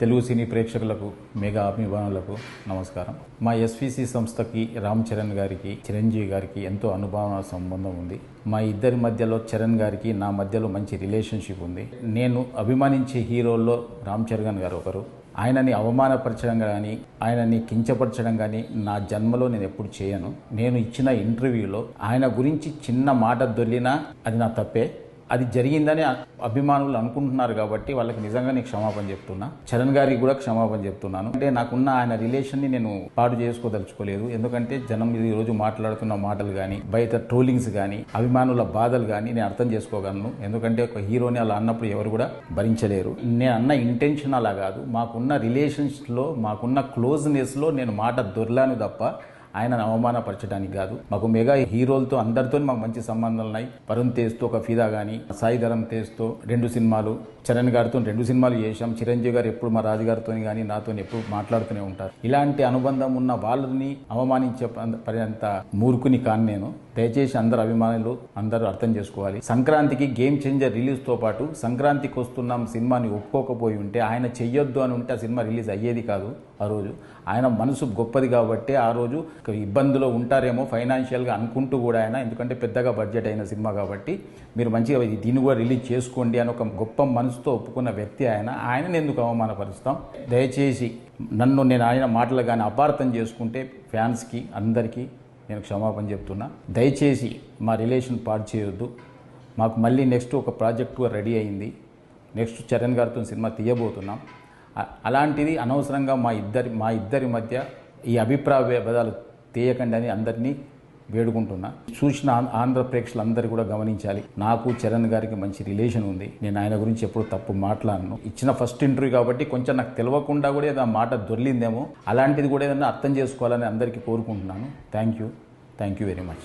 తెలుగు సినీ ప్రేక్షకులకు మెగా అభిమానులకు నమస్కారం. మా ఎస్విసి సంస్థకి రామ్ చరణ్ గారికి చిరంజీవి గారికి ఎంతో అనుభవ సంబంధం ఉంది. మా ఇద్దరి మధ్యలో చరణ్ గారికి నా మధ్యలో మంచి రిలేషన్షిప్ ఉంది. నేను అభిమానించే హీరోల్లో రామ్ చరణ్ గారు ఒకరు. ఆయనని అవమానపరచడం కానీ ఆయనని కించపరచడం కానీ నా జన్మలో నేను ఎప్పుడు చేయను. నేను ఇచ్చిన ఇంటర్వ్యూలో ఆయన గురించి చిన్న మాట దొల్లినా అది నా తప్పే. అది జరిగిందని అభిమానులు అనుకుంటున్నారు కాబట్టి వాళ్ళకి నిజంగా నేను క్షమాపణ చెప్తున్నా. చరణ్ గారికి కూడా క్షమాపణ చెప్తున్నాను. అంటే నాకున్న ఆయన రిలేషన్ని నేను పాడు చేసుకోదలుచుకోలేదు. ఎందుకంటే జనం ఈ రోజు మాట్లాడుతున్న మాటలు కానీ బయట ట్రోలింగ్స్ కానీ అభిమానుల బాధలు కానీ నేను అర్థం చేసుకోగలను. ఎందుకంటే ఒక హీరోని అలా అన్నప్పుడు ఎవరు కూడా భరించలేరు. నేను అన్న ఇంటెన్షన్ అలా కాదు. మాకున్న రిలేషన్స్లో మాకున్న క్లోజ్నెస్లో నేను మాట దొర్లాను తప్ప ఆయనను అవమానపరచడానికి కాదు. మాకు మెగా హీరోలతో అందరితో మాకు మంచి సంబంధాలు ఉన్నాయి వరుణ్ తేజ్తో ఒక ఫిదా కానీ సాయి ధరమ్ తేజ్తో రెండు సినిమాలు చరణ్ గారితో రెండు సినిమాలు చేశాం. చిరంజీవి గారు ఎప్పుడు మా రాజుగారితో కానీ నాతో ఎప్పుడు మాట్లాడుతూనే ఉంటారు. ఇలాంటి అనుబంధం ఉన్న వాళ్ళని అవమానించే ప- పర్యంత మూర్ఖుని కాను నేను. దయచేసి అందరు అభిమానులు అందరూ అర్థం చేసుకోవాలి. సంక్రాంతికి గేమ్ చేంజర్ రిలీజ్తో పాటు సంక్రాంతికి వస్తున్నాం సినిమాని ఒప్పుకోకపోయి ఉంటే ఆయన చెయ్యొద్దు అని ఉంటే ఆ సినిమా రిలీజ్ అయ్యేది కాదు ఆ రోజు. ఆయన మనసు గొప్పది కాబట్టి ఆ రోజు ఇబ్బందులో ఉంటారేమో ఫైనాన్షియల్గా అనుకుంటూ కూడా ఆయన ఎందుకంటే పెద్దగా బడ్జెట్ అయిన సినిమా కాబట్టి మీరు మంచిగా దీన్ని కూడా రిలీజ్ చేసుకోండి అని ఒక గొప్ప మనసుతో ఒప్పుకున్న వ్యక్తి ఆయన. ఆయనని ఎందుకు అవమానపరుస్తాం? దయచేసి నన్ను నేను ఆయన మాటలు కానీ అపార్థం చేసుకుంటే ఫ్యాన్స్కి అందరికీ నేను క్షమాపణ చెప్తున్నా. దయచేసి మా రిలేషన్ పాడు చేయొద్దు. మాకు మళ్ళీ నెక్స్ట్ ఒక ప్రాజెక్టు రెడీ అయింది. నెక్స్ట్ చరణ్ గారితో సినిమా తీయబోతున్నాం. అలాంటిది అనవసరంగా మా ఇద్దరి మా ఇద్దరి మధ్య ఈ అభిప్రాయ భేదాలు తీయకండి అని అందరినీ వేడుకుంటున్నా. చూసిన ఆంధ్ర ప్రేక్షకులందరూ కూడా గమనించాలి. నాకు చరణ్ గారికి మంచి రిలేషన్ ఉంది. నేను ఆయన గురించి ఎప్పుడు తప్పు మాట్లాడను. ఇచ్చిన ఫస్ట్ ఇంటర్వ్యూ కాబట్టి కొంచెం నాకు తెలియకుండా కూడా ఏదో ఆ మాట దొర్లిందేమో. అలాంటిది కూడా ఏదైనా అర్థం చేసుకోవాలని అందరికీ కోరుకుంటున్నాను. Thank you. Thank you very much.